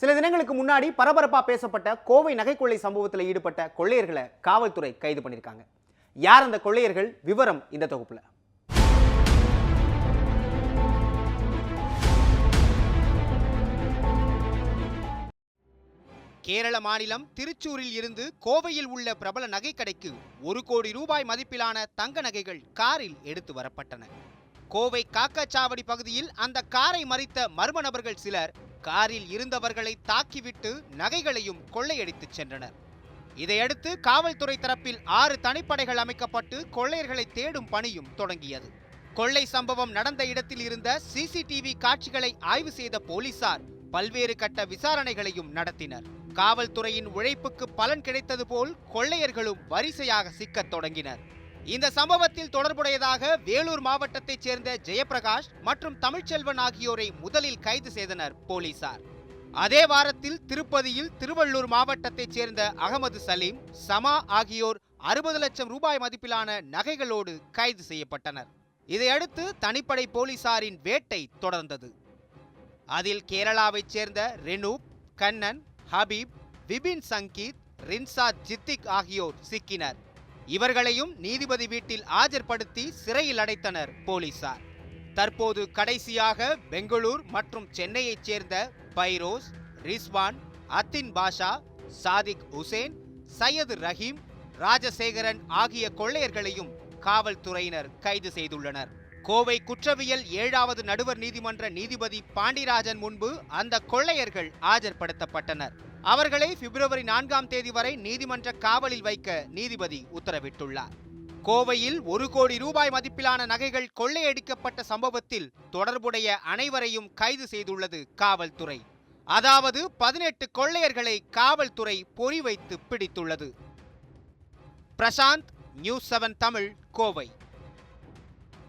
சில தினங்களுக்கு முன்னாடி பரபரப்பா பேசப்பட்ட கோவை நகை சம்பவத்தில் ஈடுபட்ட கொள்ளையர்களை காவல்துறை கைது பண்ணியிருக்காங்க. யார் அந்த கொள்ளையர்கள்? விவரம் இந்த தொகுப்புல. கேரள மாநிலம் திருச்சூரில் இருந்து கோவையில் உள்ள பிரபல நகைக்கடைக்கு ஒரு கோடி ரூபாய் மதிப்பிலான தங்க நகைகள் காரில் எடுத்து வரப்பட்டன. கோவை காக்காச்சாவடி பகுதியில் அந்த காரை மறித்த மர்ம நபர்கள் சிலர் காரில் இருந்தவர்களை தாக்கிவிட்டு நகைகளையும் கொள்ளையடித்துச் சென்றனர். இதையடுத்து காவல்துறை தரப்பில் ஆறு தனிப்படைகள் அமைக்கப்பட்டு கொள்ளையர்களை தேடும் பணியும் தொடங்கியது. கொள்ளை சம்பவம் நடந்த இடத்தில் இருந்த சிசிடிவி காட்சிகளை ஆய்வு செய்த போலீசார் பல்வேறு கட்ட விசாரணைகளையும் நடத்தினர். காவல்துறையின் உழைப்புக்கு பலன் கிடைத்தது போல் கொள்ளையர்களும் வரிசையாக சிக்கத் தொடங்கினர். இந்த சம்பவத்தில் தொடர்புடையதாக வேலூர் மாவட்டத்தைச் சேர்ந்த ஜெயபிரகாஷ் மற்றும் தமிழ்ச்செல்வன் ஆகியோரை முதலில் கைது செய்தனர் போலீசார். அதே வாரத்தில் திருப்பதியில் திருவள்ளூர் மாவட்டத்தைச் சேர்ந்த அகமது சலீம் சமா ஆகியோர் அறுபது லட்சம் ரூபாய் மதிப்பிலான நகைகளோடு கைது செய்யப்பட்டனர். இதையடுத்து தனிப்படை போலீசாரின் வேட்டை தொடர்ந்தது. அதில் கேரளாவைச் சேர்ந்த ரெனூப் கண்ணன் ஹபீப் விபின் சங்கீத் ரின்சாத் ஜித்திக் ஆகியோர் சிக்கினர். இவர்களையும் நீதிபதி வீட்டில் ஆஜர்படுத்தி சிறையில் அடைத்தனர் போலீசார். தற்போது கடைசியாக பெங்களூர் மற்றும் சென்னையைச் சேர்ந்த பைரோஸ் ரிஸ்வான் அத்தின் பாஷா சாதிக் உசேன் சையது ரஹீம் ராஜசேகரன் ஆகிய கொள்ளையர்களையும் காவல்துறையினர் கைது செய்துள்ளனர். கோவை குற்றவியல் ஏழாவது நடுவர் நீதிமன்ற நீதிபதி பாண்டிராஜன் முன்பு அந்த கொள்ளையர்கள் ஆஜர்படுத்தப்பட்டனர். அவர்களை பிப்ரவரி நான்காம் தேதி வரை நீதிமன்ற காவலில் வைக்க நீதிபதி உத்தரவிட்டுள்ளார். கோவையில் ஒரு கோடி ரூபாய் மதிப்பிலான நகைகள் கொள்ளையடிக்கப்பட்ட சம்பவத்தில் தொடர்புடைய அனைவரையும் கைது செய்துள்ளது காவல்துறை. அதாவது பதினெட்டு கொள்ளையர்களை காவல்துறை பொறி வைத்து பிடித்துள்ளது. Prashanth news seven Tamil Kovai.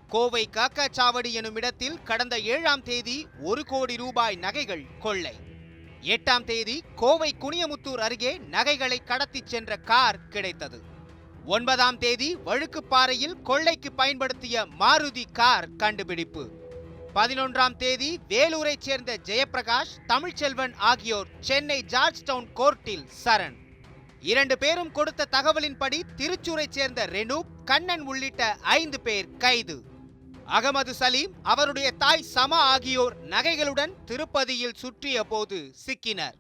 Kovai Kakkachavadi எனும் இடத்தில் கடந்த ஏழாம் தேதி ஒரு கோடி ரூபாய் நகைகள் கொள்ளை. எட்டாம் தேதி கோவை குனியமுத்தூர் அருகே நகைகளை கடத்திச் சென்ற கார் கிடைத்தது. ஒன்பதாம் தேதி வழுக்குப்பாறையில் கொள்ளைக்கு பயன்படுத்திய மாருதி கார் கண்டுபிடிப்பு. பதினொன்றாம் தேதி வேலூரைச் சேர்ந்த ஜெயப்பிரகாஷ் தமிழ்ச்செல்வன் ஆகியோர் சென்னை ஜார்ஜ் டவுன் கோர்ட்டில் சரண். இரண்டு பேரும் கொடுத்த தகவலின்படி திருச்சூரைச் சேர்ந்த ரெனூப் கண்ணன் உள்ளிட்ட ஐந்து பேர் கைது. அகமது சலீம் அவருடைய தாய் சமா ஆகியோர் நகைகளுடன் திருப்பதியில் சுற்றிய போது சிக்கினர்.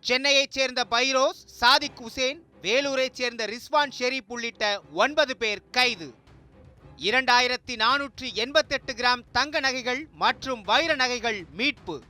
சென்னையைச் சேர்ந்த பைரோஸ் சாதிக் ஹுசேன் வேலூரைச் சேர்ந்த ரிஸ்வான் ஷெரீப் உள்ளிட்ட ஒன்பது பேர் கைது. இரண்டாயிரத்தி நானூற்றி எண்பத்தெட்டு கிராம் தங்க நகைகள் மற்றும் வைர நகைகள் மீட்பு.